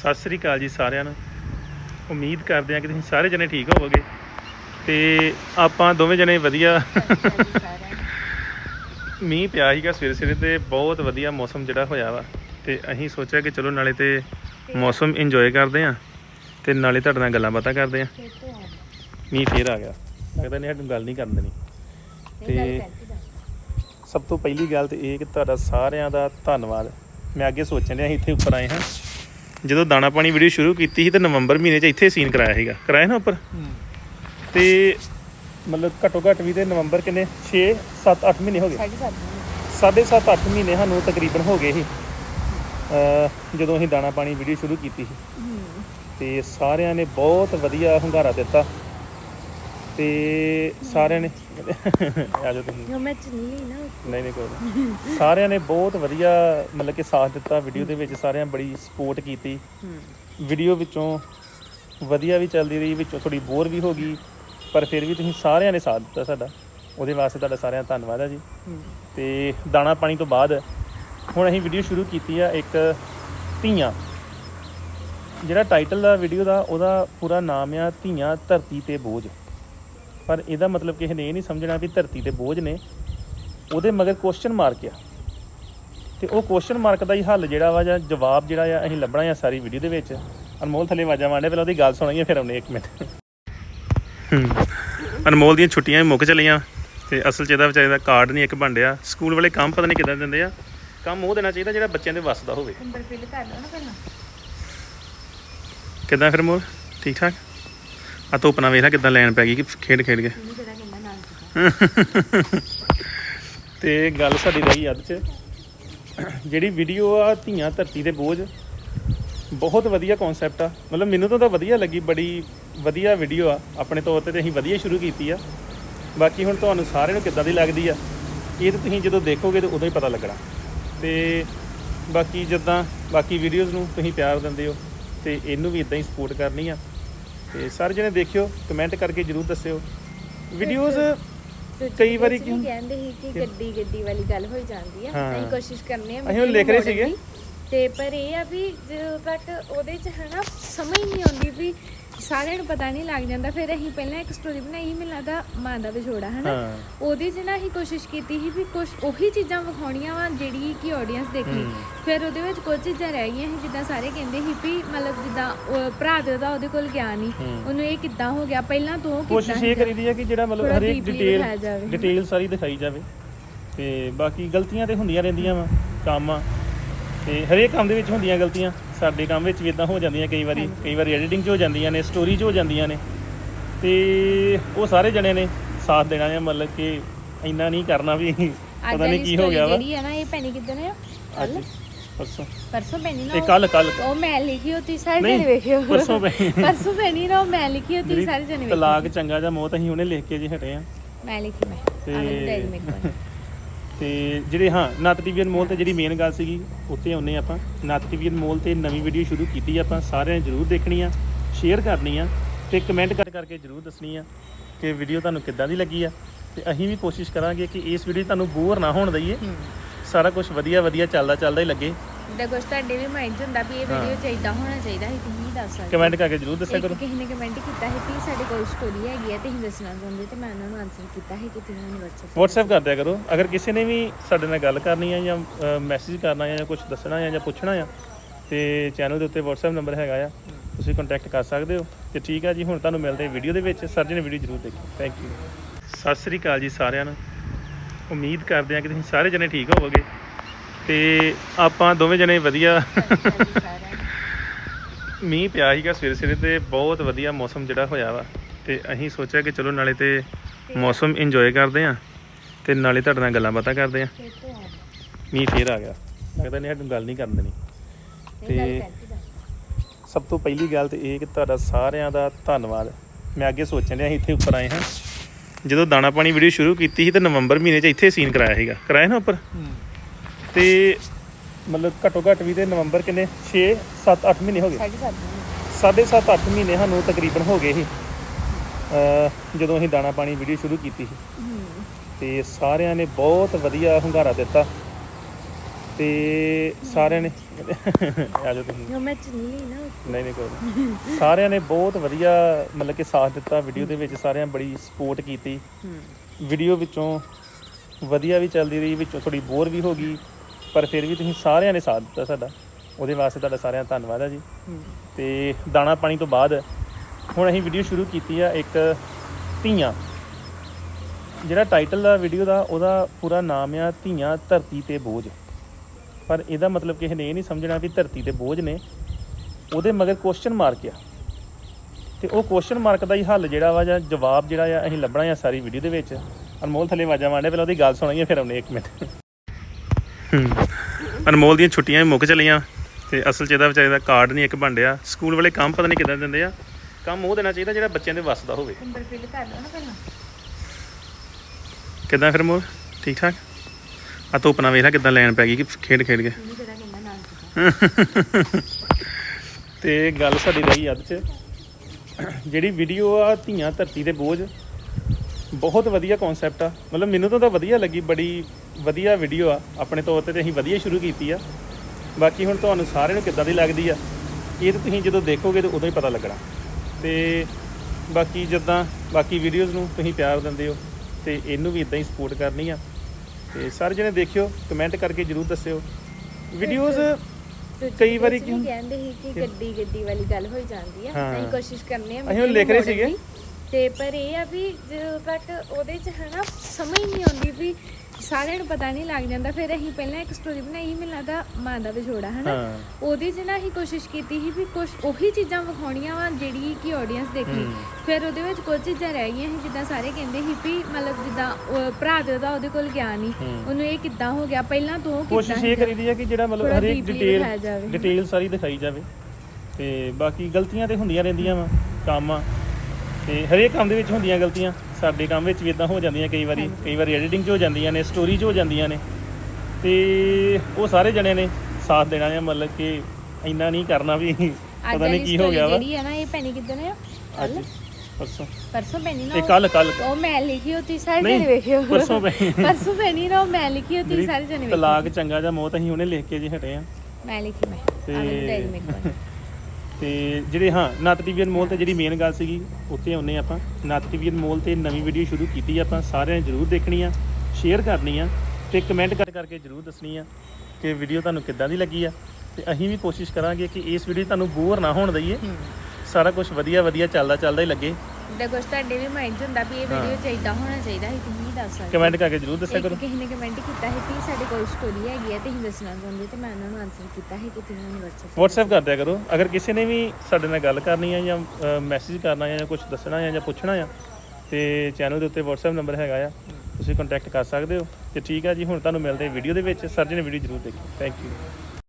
ਸਤਿ ਸ੍ਰੀ ਅਕਾਲ ਜੀ ਸਾਰਿਆਂ ਨੂੰ। ਉਮੀਦ ਕਰਦੇ ਹਾਂ ਕਿ ਤੁਸੀਂ ਸਾਰੇ ਜਣੇ ਠੀਕ ਹੋਵੋਗੇ। ਤੇ ਆਪਾਂ ਦੋਵੇਂ ਜਣੇ ਵਧੀਆ। ਮੀਂਹ ਪਿਆ ਸੀਗਾ ਸਵੇਰੇ ਸਵੇਰੇ ਤੇ ਬਹੁਤ ਵਧੀਆ ਮੌਸਮ ਜਿਹੜਾ ਹੋਇਆ ਵਾ। ਤੇ ਅਸੀਂ ਸੋਚਿਆ ਕਿ ਚਲੋ ਨਾਲੇ ਤੇ ਮੌਸਮ ਇੰਜੋਏ ਕਰਦੇ ਆ ਤੇ ਨਾਲੇ ਤੁਹਾਡੇ ਨਾਲ ਗੱਲਾਂ ਬਾਤਾਂ ਕਰਦੇ ਆ ਮੀਂਹ ਫੇਰ ਆ ਗਿਆ। ਲੱਗਦਾ ਨਹੀਂ ਸਾਨੂੰ ਗੱਲ ਨਹੀਂ ਕਰਨ ਦੇਣੀ। ਤੇ ਸਭ ਤੋਂ ਪਹਿਲੀ ਗੱਲ ਤੇ ਇਹ ਕਿ ਤੁਹਾਡਾ ਸਾਰਿਆਂ ਦਾ ਧੰਨਵਾਦ। ਮੈਂ ਅੱਗੇ ਸੋਚਣ ਡਿਆ ਸੀ, ਇੱਥੇ ਉੱਪਰ ਆਏ ਹਾਂ। ਜਦੋਂ ਦਾਣਾ ਪਾਣੀ ਵੀਡੀਓ ਸ਼ੁਰੂ ਕੀਤੀ ਸੀ ਤੇ ਨਵੰਬਰ ਮਹੀਨੇ 'ਚ ਇੱਥੇ ਸੀਨ ਕਰਾਇਆ ਸੀਗਾ। ਕਰਾਇਆ ਨਾ ਉੱਪਰ? ਤੇ ਮਤਲਬ ਘੱਟੋ ਘੱਟ ਵੀ ਤੇ ਨਵੰਬਰ ਕਿੰਨੇ? 6 7 8 ਮਹੀਨੇ ਹੋ ਗਏ। ਸਾਢੇ 7 8 ਮਹੀਨੇ ਸਾਨੂੰ ਤਕਰੀਬਨ ਹੋ ਗਏ ਸੀ। ਜਦੋਂ ਅਸੀਂ ਦਾਣਾ ਪਾਣੀ ਵੀਡੀਓ ਸ਼ੁਰੂ ਕੀਤੀ ਸੀ। ਤੇ ਸਾਰਿਆਂ ਨੇ ਬਹੁਤ ਵਧੀਆ ਹੁੰਗਾਰਾ ਦਿੱਤਾ। ਤੇ ਸਾਰਿਆਂ ਨੇ ਆ ਜਾਓ ਤੁਸੀਂ। ਮੈਂ ਚੁਣੀ ਲਈ ਨਾ ਨਹੀਂ ਨਹੀਂ ਕੋਈ ਨਹੀਂ। ਸਾਰਿਆਂ ਨੇ ਬਹੁਤ ਵਧੀਆ ਮਤਲਬ ਕਿ ਸਾਥ ਦਿੱਤਾ ਵੀਡੀਓ ਦੇ ਵਿੱਚ ਸਾਰਿਆਂ ਬੜੀ ਸਪੋਰਟ ਕੀਤੀ। ਵੀਡੀਓ ਵਿੱਚੋਂ ਵਧੀਆ ਵੀ ਚੱਲਦੀ ਰਹੀ ਵਿੱਚੋਂ ਥੋੜੀ ਬੋਰ ਵੀ ਹੋ ਗਈ ਪਰ ਫਿਰ ਵੀ ਤੁਸੀਂ ਸਾਰਿਆਂ ਨੇ ਸਾਥ ਦਿੱਤਾ ਸਾਡਾ। ਉਹਦੇ ਵਾਸਤੇ ਤੁਹਾਡਾ ਸਾਰਿਆਂ ਦਾ ਧੰਨਵਾਦ ਹੈ ਜੀ। ਤੇ ਦਾਣਾ ਪਾਣੀ ਤੋਂ ਬਾਅਦ ਹੁਣ ਅਸੀਂ ਵੀਡੀਓ ਸ਼ੁਰੂ ਕੀਤੀ ਆ ਇੱਕ ਧੀਆਂ। ਜਿਹੜਾ ਟਾਈਟਲ ਦਾ ਵੀਡੀਓ ਦਾ ਉਹਦਾ ਪੂਰਾ ਨਾਮ ਆ ਧੀਆਂ ਧਰਤੀ ਤੇ ਬੋਝ। ਪਰ ਇਹਦਾ ਮਤਲਬ ਕਿਸੇ ਨੇ ਇਹ ਨਹੀਂ ਸਮਝਣਾ ਵੀ ਧਰਤੀ ਤੇ ਬੋਝ ਨੇ। ਉਹਦੇ ਮਗਰ ਕੁਐਸਚਨ ਮਾਰਕ ਆ। ਤੇ ਉਹ ਕੁਐਸਚਨ ਮਾਰਕ ਦਾ ਹੀ ਹੱਲ ਜਿਹੜਾ ਵਾ ਜਾਂ ਜਵਾਬ ਜਿਹੜਾ ਆ ਅਸੀਂ ਲੱਭਣਾ ਆ ਸਾਰੀ ਵੀਡੀਓ ਦੇ ਵਿੱਚ। ਅਨਮੋਲ ਥੱਲੇ ਆਵਾਜ਼ਾਂ ਮਾਰਨੇ ਪਹਿਲਾਂ ਉਹਦੀ ਗੱਲ ਸੁਣਾਈਏ ਫਿਰ ਆਉਨੇ ਇੱਕ ਮਿੰਟ। ਹੂੰ। ਅਨਮੋਲ ਦੀਆਂ ਛੁੱਟੀਆਂ ਵੀ ਮੁੱਕ ਚਲੀਆਂ ਤੇ ਅਸਲ 'ਚ ਇਹਦਾ ਵਿਚਾਰੇ ਦਾ ਕਾਰਡ ਨਹੀਂ ਇੱਕ ਬਣਿਆ। ਸਕੂਲ ਵਾਲੇ ਕੰਮ ਪਤਾ ਨਹੀਂ ਕਿੱਦਾਂ ਦਿੰਦੇ ਆ। ਕੰਮ ਉਹ ਦੇਣਾ ਚਾਹੀਦਾ ਜਿਹੜਾ ਬੱਚਿਆਂ ਦੇ ਵੱਸ ਦਾ ਹੋਵੇ। ਅੰਦਰ ਫਿਲ ਕਰ ਲਓ ਨਾ ਪਹਿਲਾਂ। ਕਿੱਦਾਂ ਫਿਰ ਮੋਲ ਠੀਕ ਠਾਕ? ਆ ਧੁੱਪ ਨਾਲ ਵੇਖ ਲੈ ਕਿੱਦਾਂ ਲੈਣ ਪੈ ਗਈ, ਕਿ ਖੇਡ ਖੇਡ ਕੇ। ਇਹਨੂੰ ਤੇ ਗੱਲ ਸਾਡੀ ਰਹੀ ਅੱਜ 'ਚ। ਜਿਹੜੀ ਵੀਡੀਓ ਆ, ਧੀਆਂ ਧਰਤੀ ਦੇ ਬੋਝ, ਬਹੁਤ ਵਧੀਆ ਕਨਸੈਪਟ ਆ। ਮਤਲਬ ਮੈਨੂੰ ਤਾਂ ਤਾਂ ਵਧੀਆ ਲੱਗੀ, ਬੜੀ ਵਧੀਆ ਵੀਡੀਓ ਆ। ਆਪਣੇ ਤੌਰ ਤੇ ਤੇ ਅਸੀਂ ਵਧੀਆ ਸ਼ੁਰੂ ਕੀਤੀ ਆ। ਬਾਕੀ ਹੁਣ ਤੁਹਾਨੂੰ ਸਾਰਿਆਂ ਨੂੰ ਕਿੱਦਾਂ ਦੀ ਲੱਗਦੀ ਆ, ਇਹ ਤਾਂ ਤੁਸੀਂ ਜਦੋਂ ਦੇਖੋਗੇ ਤਾਂ ਉਦੋਂ ਹੀ ਪਤਾ ਲੱਗਣਾ। ਤੇ ਬਾਕੀ ਜਿੱਦਾਂ ਬਾਕੀ ਵੀਡੀਓਜ਼ ਨੂੰ ਤੁਸੀਂ ਪਿਆਰ ਦਿੰਦੇ ਹੋ, ਤੇ ਇਹਨੂੰ ਵੀ ਇਦਾਂ ਹੀ ਸਪੋਰਟ ਕਰਨੀ ਆ। ਤੇ ਸਾਰੇ ਜਣੇ ਦੇਖਿਓ ਕਮੈਂਟ ਕਰਕੇ ਜਰੂਰ ਦੱਸਿਓ ਵੀਡੀਓਜ਼ ਕਈ ਵਾਰੀ ਕੀ ਕਹਿੰਦੇ ਸੀ ਕਿ ਗੱਡੀ ਗੱਡੀ ਵਾਲੀ ਗੱਲ ਹੋਈ ਜਾਂਦੀ ਆ। ਅਸੀਂ ਕੋਸ਼ਿਸ਼ ਕਰਨੇ ਆ ਅਸੀਂ ਉਹ ਲਿਖ ਰਹੇ ਸੀਗੇ। ਤੇ ਪਰ ਇਹ ਆ ਵੀ ਜਦੋਂ ਤੱਕ ਉਹਦੇ ਚ ਹਨਾ ਸਮਝ ਨਹੀਂ ਆਉਂਦੀ ਵੀ ਸਾਰਿਆਂ ਨੂੰ ਪਤਾ ਨਹੀਂ ਲੱਗ ਜਾਂਦਾ ਫਿਰ ਅਸੀਂ ਪਹਿਲਾਂ ਇੱਕ ਸਟੋਰੀ ਬਣਾਈ ਮੈਨੂੰ ਲੱਗਦਾ ਮਾਂ ਦਾ ਵਿਛੋੜਾ ਹਨਾ? ਉਹਦੇ 'ਚ ਨਾ ਅਸੀਂ ਕੋਸ਼ਿਸ਼ ਕੀਤੀ ਸੀ ਵੀ ਕੁਝ ਉਹੀ ਚੀਜ਼ਾਂ ਵਿਖਾਉਣੀਆਂ ਵਾ ਜਿਹੜੀ ਕਿ ਆਡੀਅנס ਦੇਖੀ ਫਿਰ ਉਹਦੇ ਵਿੱਚ ਕੁਝ ਚੀਜ਼ਾਂ ਰਹਿ ਗਈਆਂ ਸੀ ਜਿੱਦਾਂ ਸਾਰੇ ਕਹਿੰਦੇ ਸੀ ਵੀ ਮਤਲਬ ਜਿੱਦਾਂ ਭਰਾ ਦੇ ਉਹਦਾ ਉਹਦੇ ਕੋਲ ਗਿਆ ਨਹੀਂ। ਉਹਨੂੰ ਇਹ ਕਿੱਦਾਂ ਹੋ ਗਿਆ? ਪਹਿਲਾਂ ਤੋਂ ਉਹ ਕੋਸ਼ਿਸ਼ ਕਿੱਦਾਂ ਇਹ। ਕਰੀਦੀ ਹੈ ਕਿ ਜਿਹੜਾ ਮਤਲਬ ਹਰੇਕ ਡਿਟੇਲ। ਡਿਟੇਲ ਸਾਰੀ ਦਿਖਾਈ ਜਾਵੇ। ਤੇ ਬਾਕੀ ਗਲਤੀਆਂ ਤੇ ਹੁੰਦੀਆਂ ਰਹਿੰਦੀਆਂ ਵਾ ਕੰਮ ਆ। ਤੇ ਹਰੇਕ ਕੰਮ ਦੇ ਵਿੱਚ ਹੁੰਦੀਆਂ ਗਲਤੀਆਂ। ਸਾਡੇ ਕੰਮ ਵਿੱਚ ਵੀ ਇਦਾਂ ਹੋ ਜਾਂਦੀਆਂ ਕਈ ਵਾਰੀ ਕਈ ਵਾਰੀ ਐਡੀਟਿੰਗ 'ਚ ਹੋ ਜਾਂਦੀਆਂ ਨੇ ਸਟੋਰੀ 'ਚ ਹੋ ਜਾਂਦੀਆਂ ਨੇ। ਤੇ ਉਹ ਸਾਰੇ ਜਣੇ ਨੇ ਸਾਥ ਦੇਣਾ ਹੈ ਮਤਲਬ ਕਿ ਇੰਨਾ ਨਹੀਂ ਕਰਨਾ ਵੀ ਪਤਾ ਨਹੀਂ ਕੀ ਹੋ ਗਿਆ ਵਾ। ਜਿਹੜੀ ਹੈ ਨਾ ਇਹ ਪੈਣੀ ਕਿੱਦਾਂ ਆ ਕੱਲ ਅੱਜ ਪਰਸੋਂ। ਪਰਸੋਂ ਪੈਣੀ ਨਾ ਇਹ ਉਹ- ਕੱਲ ਕੱਲ ਉਹ ਮੈਂ ਲਿਖੀ ਹੋਤੀ ਸਾਰੇ ਜਣੇ ਵੇਖਿਓ। ਪਰਸੋਂ ਪੈਣੀ। ਪਰਸੋਂ ਪੈਣੀ ਨਾ ਮੈਂ ਲਿਖੀ ਹੋਤੀ ਸਾਰੇ ਜਣੇ ਵੇਖਿਓ। ਤਲਾਕ ਚੰਗਾ ਜਾਂ ਮੌਤ ਅਸੀਂ ਉਹਨੇ ਲਿਖ ਕੇ ਜੀ ਹਟੇ ਆ। ਮੈਂ ਲਿਖੀ ਮੈਂ ਤੇ- ਤੇ ਜਿਹੜੇ ਹਾਂ ਨੱਤ ਟੀਵੀ ਅਨਮੋਲ ਤੇ ਜਿਹੜੀ ਮੇਨ ਗੱਲ ਸੀਗੀ ਉੱਤੇ ਆਉਨੇ ਆਪਾਂ। ਨੱਤ ਟੀਵੀ ਅਨਮੋਲ ਤੇ ਨਵੀਂ ਵੀਡੀਓ ਸ਼ੁਰੂ ਕੀਤੀ ਆਪਾਂ ਸਾਰਿਆਂ ਨੇ ਜਰੂਰ ਦੇਖਣੀ ਆ ਸ਼ੇਅਰ ਕਰਨੀ ਆ ਤੇ ਕਮੈਂਟ ਕਰ ਕਰਕੇ ਜਰੂਰ ਦੱਸਣੀ ਆ ਕਿ ਵੀਡੀਓ ਤੁਹਾਨੂੰ ਕਿੱਦਾਂ ਦੀ ਲੱਗੀ ਆ। ਤੇ ਅਸੀਂ ਵੀ ਕੋਸ਼ਿਸ਼ ਕਰਾਂਗੇ ਕਿ ਇਸ ਵੀਡੀਓ ਤੁਹਾਨੂੰ ਬੋਰ ਨਾ ਹੋਣ ਦਈਏ। ਸਾਰਾ ਕੁਝ ਵਧੀਆ ਵਧੀਆ ਚੱਲਦਾ ਚੱਲਦਾ ਹੀ ਲੱਗੇ। ਜਿੱਦਾਂ ਤੁਹਾਡੇ ਵੀ ਮਾਈਂਡ 'ਚ ਹੁੰਦਾ ਵੀ ਇਹ ਵੀਡੀਓ ਚਾਹੀਦਾ ਹੋਣਾ ਚਾਹੀਦਾ ਹੈ ਤੁਸੀਂ ਦੱਸ ਸਕਦੇ ਕਮੈਂਟ ਕਰਕੇ ਜਰੂਰ ਦੱਸਿਆ ਕਰੋ। ਕਿਸੇ ਨੇ ਕਮੈਂਟ ਕੀਤਾ ਹੈ ਕਿ ਸਾਡੇ ਕੋਲ ਸਟੋਰੀ ਹੈਗੀ ਹੈ ਤੇ ਅਸੀਂ ਦੱਸਣਾ ਚਾਹੁੰਦੇ ਤੇ ਮੈਂ ਉਹਨਾਂ ਨੂੰ ਆਨਸਰ ਕੀਤਾ ਹੈ ਕਿ ਤੁਸੀਂ ਮੈਨੂੰ WhatsApp WhatsApp ਕਰ ਦਿਆ ਕਰੋ। ਅਗਰ ਕਿਸੇ ਨੇ ਵੀ ਸਾਡੇ ਨਾਲ ਗੱਲ ਕਰਨੀ ਹੈ ਜਾਂ ਮੈਸੇਜ ਕਰਨਾ ਹੈ ਜਾਂ ਕੁਝ ਦੱਸਣਾ ਹੈ ਜਾਂ ਪੁੱਛਣਾ ਹੈ ਤੇ ਚੈਨਲ ਦੇ ਉੱਤੇ WhatsApp ਨੰਬਰ ਹੈਗਾ ਆ ਤੁਸੀਂ ਕੰਟੈਕਟ ਕਰ ਸਕਦੇ ਹੋ। ਤੇ ਠੀਕ ਆ ਜੀ ਹੁਣ ਤੁਹਾਨੂੰ ਮਿਲਦੇ ਵੀਡੀਓ ਦੇ ਵਿੱਚ। ਸਰਜਨ ਨੇ ਵੀਡੀਓ ਜ਼ਰੂਰ ਦੇਖੀ। ਥੈਂਕ ਯੂ ਸਤਿ ਸ੍ਰੀ ਅਕਾਲ ਜੀ ਸਾਰਿਆਂ ਨੂੰ। ਉਮੀਦ ਕਰਦੇ ਹਾਂ ਕਿ ਤੁਸੀਂ ਸਾਰੇ ਜਣੇ ਠੀਕ ਹੋਵੋਗੇ। ਤੇ ਆਪਾਂ ਦੋਵੇਂ ਜਣੇ ਵਧੀਆ। ਮੀਂਹ ਪਿਆ ਸੀਗਾ ਸਵੇਰੇ ਸਵੇਰੇ ਤੇ ਬਹੁਤ ਵਧੀਆ ਮੌਸਮ ਜਿਹੜਾ ਹੋਇਆ ਵਾ। ਤੇ ਅਸੀਂ ਸੋਚਿਆ ਕਿ ਚਲੋ ਨਾਲੇ ਤੇ ਮੌਸਮ ਇੰਜੋਏ ਕਰਦੇ ਆ ਤੇ ਨਾਲੇ ਤੁਹਾਡੇ ਨਾਲ ਗੱਲਾਂ ਬਾਤਾਂ ਕਰਦੇ ਆ ਮੀਂਹ ਫੇਰ ਆ ਗਿਆ। ਲੱਗਦਾ ਨਹੀਂ ਸਾਨੂੰ ਗੱਲ ਨਹੀਂ ਕਰਨ ਦੇਣੀ। ਤੇ ਸਭ ਤੋਂ ਪਹਿਲੀ ਗੱਲ ਤੇ ਇਹ ਕਿ ਤੁਹਾਡਾ ਸਾਰਿਆਂ ਦਾ ਧੰਨਵਾਦ। ਮੈਂ ਅੱਗੇ ਸੋਚਣ ਡਿਆ ਸੀ ਇੱਥੇ ਉੱਪਰ ਆਏ ਹਾਂ। ਜਦੋਂ ਦਾਣਾ ਪਾਣੀ ਵੀਡੀਓ ਸ਼ੁਰੂ ਕੀਤੀ ਸੀ ਤੇ ਨਵੰਬਰ ਮਹੀਨੇ 'ਚ ਇੱਥੇ ਸੀਨ ਕਰਾਇਆ ਸੀਗਾ। ਕਰਾਇਆ ਨਾ ਉੱਪਰ? ਤੇ ਮਤਲਬ ਘੱਟੋ ਘੱਟ ਵੀ ਤੇ ਨਵੰਬਰ ਕਿੰਨੇ? 6 7 8 ਮਹੀਨੇ ਹੋ ਗਏ। ਸਾਢੇ ਸੱਤ ਸਾਢੇ ਸੱਤ 8 ਮਹੀਨੇ ਸਾਨੂੰ ਤਕਰੀਬਨ ਹੋ ਗਏ ਸੀ। ਅਹ ਜਦੋਂ ਅਸੀਂ ਦਾਣਾ ਪਾਣੀ ਵੀਡੀਓ ਸ਼ੁਰੂ ਕੀਤੀ ਸੀ। ਤੇ ਸਾਰਿਆਂ ਨੇ ਬਹੁਤ ਵਧੀਆ ਹੁੰਗਾਰਾ ਦਿੱਤਾ। ਤੇ ਸਾਰਿਆਂ ਨੇ ਆ ਜਾਓ ਤੁਸੀਂ। ਜੋ ਮੈਂ ਚੁਣੀ ਲਈ ਨਾ ਨਹੀਂ ਨਹੀਂ ਕੋਈ ਨਹੀਂ। ਸਾਰਿਆਂ ਨੇ ਬਹੁਤ ਵਧੀਆ ਮਤਲਬ ਕਿ ਸਾਥ ਦਿੱਤਾ। ਵੀਡੀਓ ਦੇ ਵਿੱਚ ਸਾਰਿਆਂ ਬੜੀ ਸਪੋਰਟ ਕੀਤੀ। ਵੀਡੀਓ ਵਿੱਚੋਂ ਵਧੀਆ ਵੀ ਚੱਲਦੀ ਰਹੀ ਵਿੱਚੋਂ ਥੋੜੀ ਬੋਰ ਵੀ ਹੋ ਗਈ। ਪਰ ਫਿਰ ਵੀ ਤੁਸੀਂ ਸਾਰਿਆਂ ਨੇ ਸਾਥ ਦਿੱਤਾ ਸਾਡਾ। ਉਹਦੇ ਵਾਸਤੇ ਤੁਹਾਡਾ ਸਾਰਿਆਂ ਦਾ ਧੰਨਵਾਦ ਹੈ ਜੀ। ਤੇ ਦਾਣਾ ਪਾਣੀ ਤੋਂ ਬਾਅਦ ਹੁਣ ਅਸੀਂ ਵੀਡੀਓ ਸ਼ੁਰੂ ਕੀਤੀ ਆ ਇੱਕ ਧੀਆਂ। ਜਿਹੜਾ ਟਾਈਟਲ ਦਾ ਵੀਡੀਓ ਦਾ ਉਹਦਾ ਪੂਰਾ ਨਾਮ ਆ ਧੀਆਂ ਧਰਤੀ ਤੇ ਬੋਝ। ਪਰ ਇਹਦਾ ਮਤਲਬ ਕਿਸੇ ਨੇ ਇਹ ਨਹੀਂ ਸਮਝਣਾ ਵੀ ਧਰਤੀ ਤੇ ਬੋਝ ਨੇ। ਉਹਦੇ ਮਗਰ ਕੁਐਸਚਨ ਮਾਰਕ ਆ। ਤੇ ਉਹ ਕੁਐਸਚਨ ਮਾਰਕ ਦਾ ਹੀ ਹੱਲ ਜਿਹੜਾ ਵਾ ਜਾਂ ਜਵਾਬ ਜਿਹੜਾ ਆ ਅਸੀਂ ਲੱਭਣਾ ਆ ਸਾਰੀ ਵੀਡੀਓ ਦੇ ਵਿੱਚ। ਅਨਮੋਲ ਥੱਲੇ ਆਵਾਜ਼ਾਂ ਮਾਰਨੇ ਪਹਿਲਾਂ ਉਹਦੀ ਗੱਲ ਸੁਣਾਈਏ ਫਿਰ ਆਉਨੇ ਇੱਕ ਮਿੰਟ। ਹੂੰ। ਅਨਮੋਲ ਦੀਆਂ ਛੁੱਟੀਆਂ ਵੀ ਮੁੱਕ ਚਲੀਆਂ ਤੇ ਅਸਲ 'ਚ ਇਹਦਾ ਵਿਚਾਰੇ ਦਾ ਕਾਰਡ ਨਹੀਂ ਇੱਕ ਬਣਿਆ ਸਕੂਲ ਵਾਲੇ ਕੰਮ ਪਤਾ ਨਹੀਂ ਕਿੱਦਾਂ ਦਿੰਦੇ ਆ। ਕੰਮ ਉਹ ਦੇਣਾ ਚਾਹੀਦਾ ਜਿਹੜਾ ਬੱਚਿਆਂ ਦੇ ਵੱਸ ਦਾ ਹੋਵੇ। ਨੰਬਰ ਫਿਲ ਕਰ ਲਓ ਨਾ ਪਹਿਲਾਂ। ਕਿੱਦਾਂ ਫਿਰ ਮੋਰ ਠੀਕ ਠਾਕ? ਆ ਧੁੱਪ ਨਾਲ ਵੇਖ ਲੈ ਕਿੱਦਾਂ ਲੈਣ ਪੈ ਗਈ ਕਿ ਖੇਡ ਖੇਡ ਕੇ। ਇਹਨੂੰ ਜਿਹੜਾ ਕਹਿੰਦਾ ਨਾਲ ਕੀਤਾ। ਤੇ ਗੱਲ ਸਾਡੀ ਰਹੀ ਅੱਧ 'ਚ। ਜਿਹੜੀ ਵੀਡੀਓ ਆ ਧੀਆਂ ਧਰਤੀ ਦੇ ਬੋਝ ਬਹੁਤ ਵਧੀਆ ਕਨਸੈਪਟ ਆ। ਮਤਲਬ ਮੈਨੂੰ ਤਾਂ ਤਾਂ ਵਧੀਆ ਲੱਗੀ ਬੜੀ ਵਧੀਆ ਵੀਡੀਓ ਆ। ਆਪਣੇ ਤੌਰ ਤੇ ਤੇ ਅਸੀਂ ਵਧੀਆ ਸ਼ੁਰੂ ਕੀਤੀ ਆ। ਬਾਕੀ ਹੁਣ ਤੁਹਾਨੂੰ ਸਾਰਿਆਂ ਨੂੰ ਕਿੱਦਾਂ ਦੀ ਲੱਗਦੀ ਆ ਇਹ ਤਾਂ ਤੁਸੀਂ ਜਦੋਂ ਦੇਖੋਗੇ ਤਾਂ ਉਦੋਂ ਹੀ ਪਤਾ ਲੱਗਣਾ। ਤੇ ਬਾਕੀ ਜਿੱਦਾਂ ਬਾਕੀ ਵੀਡੀਓਜ਼ ਨੂੰ ਤੁਸੀਂ ਪਿਆਰ ਦਿੰਦੇ ਹੋ ਤੇ ਇਹਨੂੰ ਵੀ ਇਦਾਂ ਹੀ ਸਪੋਰਟ ਕਰਨੀ ਆ। ਤੇ ਸਾਰੇ ਜਣੇ ਦੇਖਿਓ ਕਮੈਂਟ ਕਰਕੇ ਜਰੂਰ ਦੱਸਿਓ। ਵੀਡੀਓਜ਼ ਕਈ ਵਾਰੀ ਕੀ ਕਹਿੰਦੇ ਸੀ ਕਿ ਗੱਡੀ ਗੱਡੀ ਵਾਲੀ ਗੱਲ ਹੋਈ ਜਾਂਦੀ ਆ। ਅਸੀਂ ਕੋਸ਼ਿਸ਼ ਕਰਨੇ ਆ ਅਸੀਂ ਲਿਖ ਰਹੇ ਸੀਗੇ। ਤੇ ਪਰ ਇਹ ਆ ਵੀ ਜਦੋਂ ਤੱਕ ਉਹਦੇ ਚ ਹਨਾ ਸਮਝ ਨਹੀਂ ਆਉਂਦੀ ਵੀ ਸਾਰਿਆਂ ਨੂੰ ਪਤਾ ਨਹੀਂ ਲੱਗ ਜਾਂਦਾ ਫਿਰ ਅਸੀਂ ਪਹਿਲਾਂ ਇੱਕ ਸਟੋਰੀ ਬਣਾਈ ਸੀ ਮੈਨੂੰ ਲੱਗਦਾ ਮਾਂ ਦਾ ਵਿਛੋੜਾ ਹਨਾ? ਹਾਂ। ਉਹਦੇ 'ਚ ਨਾ ਅਸੀਂ ਕੋਸ਼ਿਸ਼ ਕੀਤੀ ਸੀ ਵੀ ਕੁਝ ਉਹੀ ਚੀਜ਼ਾਂ ਵਿਖਾਉਣੀਆਂ ਵਾ ਜਿਹੜੀ ਕਿ ਆਡੀਅנס ਦੇਖੀ। ਫਿਰ ਉਹਦੇ ਵਿੱਚ ਕੁਝ ਚੀਜ਼ਾਂ ਰਹਿ ਗਈਆਂ ਸੀ ਜਿੱਦਾਂ ਸਾਰੇ ਕਹਿੰਦੇ ਸੀ ਵੀ ਮਤਲਬ ਜਿੱਦਾਂ ਉਹ ਭਰਾ ਦੇ ਉਹਦਾ ਉਹਦੇ ਕੋਲ ਗਿਆ ਨਹੀਂ ਉਹਨੂੰ ਇਹ ਕਿੱਦਾਂ ਹੋ ਗਿਆ? ਪਹਿਲਾਂ ਤੋਂ ਉਹ ਕੋਸ਼ਿਸ਼ ਕਿੱਦਾਂ ਇਹ ਕਰੀਦੀ ਹੈ ਕਿ ਜਿਹੜਾ ਮਤਲਬ ਥੋੜ੍ਹਾ ਹਰੇਕ deeply ਡਿਟੇਲ ਦਿਖਾਇਆ ਜਾਵੇ। ਡਿਟੇਲ ਸਾਰੀ ਦਿਖਾਈ ਜਾਵੇ। ਤੇ ਬਾਕੀ ਗਲਤੀਆਂ ਤੇ ਹੁੰਦੀਆਂ ਰਹਿੰਦੀਆਂ ਵਾ ਕੰਮ ਆ। ਤੇ ਹਰੇਕ ਕੰਮ ਦੇ ਵਿੱਚ ਹੁੰਦੀਆਂ ਗਲਤੀਆਂ। ਸਾਡੇ ਕੰਮ ਵਿੱਚ ਵੀ ਇਦਾਂ ਹੋ ਜਾਂਦੀਆਂ ਕਈ ਵਾਰੀ ਕਈ ਵਾਰੀ ਐਡੀਟਿੰਗ 'ਚ ਹੋ ਜਾਂਦੀਆਂ ਨੇ ਸਟੋਰੀ 'ਚ ਹੋ ਜਾਂਦੀਆਂ ਨੇ। ਤੇ ਉਹ ਸਾਰੇ ਜਣੇ ਨੇ ਸਾਥ ਦੇਣਾ ਹੈ ਮਤਲਬ ਕਿ ਇੰਨਾ ਨਹੀਂ ਕਰਨਾ ਵੀ ਪਤਾ ਨਹੀਂ ਕੀ ਹੋ ਗਿਆ ਵਾ। ਜਿਹੜੀ ਹੈ ਨਾ ਇਹ ਪੈਣੀ ਕਿਦਾਂ ਆ ਕੱਲ ਅੱਜ ਪਰਸੋਂ। ਪਰਸੋਂ ਪੈਣੀ ਨਾ ਇਹ ਕੱਲ ਕੱਲ ਉਹ ਮੈਂ ਲਿਖੀ ਹੋਤੀ ਸਾਰੇ ਜਣੇ ਵੇਖਿਓ। ਪਰਸੋਂ ਪੈਣੀ। ਪਰਸੋਂ ਪੈਣੀ ਨਾ ਮੈਂ ਲਿਖੀ ਹੋਤੀ ਸਾਰੇ ਜਣੇ ਵੇਖਿਓ। ਤਲਾਕ ਚੰਗਾ ਜਾਂ ਮੌਤ ਅਸੀਂ ਉਹਨੇ ਲਿਖ ਕੇ ਜੀ ਹਟੇ ਆ। ਮੈਂ ਲਿਖੀ ਮੈਂ ਤੇ- ਤੇ ਜਿਹੜੇ ਹਾਂ ਨੱਤ ਟੀਵੀ ਅਨਮੋਲ ਤੇ ਜਿਹੜੀ ਮੇਨ ਗੱਲ ਸੀਗੀ ਉੱਥੇ ਆਉਨੇ ਆਪਾਂ। ਨੱਤ ਟੀਵੀ ਅਨਮੋਲ ਤੇ ਨਵੀਂ ਵੀਡੀਓ ਸ਼ੁਰੂ ਕੀਤੀ ਆਪਾਂ ਸਾਰਿਆਂ ਨੇ ਜਰੂਰ ਦੇਖਣੀ ਆ ਸ਼ੇਅਰ ਕਰਨੀ ਆ ਤੇ ਕਮੈਂਟ ਕਰ ਕਰਕੇ ਜਰੂਰ ਦੱਸਣੀ ਆ ਕਿ ਵੀਡੀਓ ਤੁਹਾਨੂੰ ਕਿੱਦਾਂ ਦੀ ਲੱਗੀ ਆ। ਤੇ ਅਸੀਂ ਵੀ ਕੋਸ਼ਿਸ਼ ਕਰਾਂਗੇ ਕਿ ਇਸ ਵੀਡੀਓ ਤੁਹਾਨੂੰ ਬੋਰ ਨਾ ਹੋਣ ਦਈਏ। ਸਾਰਾ ਕੁਝ ਵਧੀਆ ਵਧੀਆ ਚੱਲਦਾ ਚੱਲਦਾ ਹੀ ਲੱਗੇ। ਕੁਛ ਤੁਹਾਡੇ ਵੀ ਮਾਈਂਡ 'ਚ ਹੁੰਦਾ ਵੀ ਇਹ ਵੀਡੀਓ ਚਾਹੀਦਾ ਹੋਣਾ ਚਾਹੀਦਾ ਹੈ ਤੁਸੀਂ ਦੱਸ ਸਕਦੇ ਕਮੈਂਟ ਕਰਕੇ ਜਰੂਰ ਦੱਸਿਆ ਇੱਕ ਕਰੋ। ਕਿਸੇ ਨੇ ਕਮੈਂਟ ਕੀਤਾ ਹੈ ਕਿ ਸਾਡੇ ਕੋਲ ਸਟੋਰੀ ਹੈਗੀ ਹੈ ਤੇ ਅਸੀਂ ਦੱਸਣਾ ਚਾਹੁੰਦੇ ਤੇ ਮੈਂ ਉਹਨਾਂ ਨੂੰ ਆਨਸਰ ਕੀਤਾ ਹੈ ਕਿ ਤੁਸੀਂ ਮੈਨੂੰ WhatsApp WhatsApp ਕਰ ਦਿਆ ਕਰੋ। ਅਗਰ ਕਿਸੇ ਨੇ ਵੀ ਸਾਡੇ ਨਾਲ ਗੱਲ ਕਰਨੀ ਹੈ ਜਾਂ ਮੈਸੇਜ ਕਰਨਾ ਹੈ ਜਾਂ ਕੁਝ ਦੱਸਣਾ ਹੈ ਜਾਂ ਪੁੱਛਣਾ ਹੈ ਤੇ ਚੈਨਲ ਦੇ ਉੱਤੇ WhatsApp ਨੰਬਰ ਹੈਗਾ ਆ ਤੁਸੀਂ ਕੰਟੈਕਟ ਕਰ ਸਕਦੇ ਹੋ। ਤੇ ਠੀਕ ਆ ਜੀ ਹੁਣ ਤੁਹਾਨੂੰ ਮਿਲਦੇ ਵੀਡੀਓ ਦੇ ਵਿੱਚ। ਸਰਜਨ ਵੀਡੀਓ ਜਰੂਰ ਦੇਖਿਓ ਥੈਂਕ ਯੂ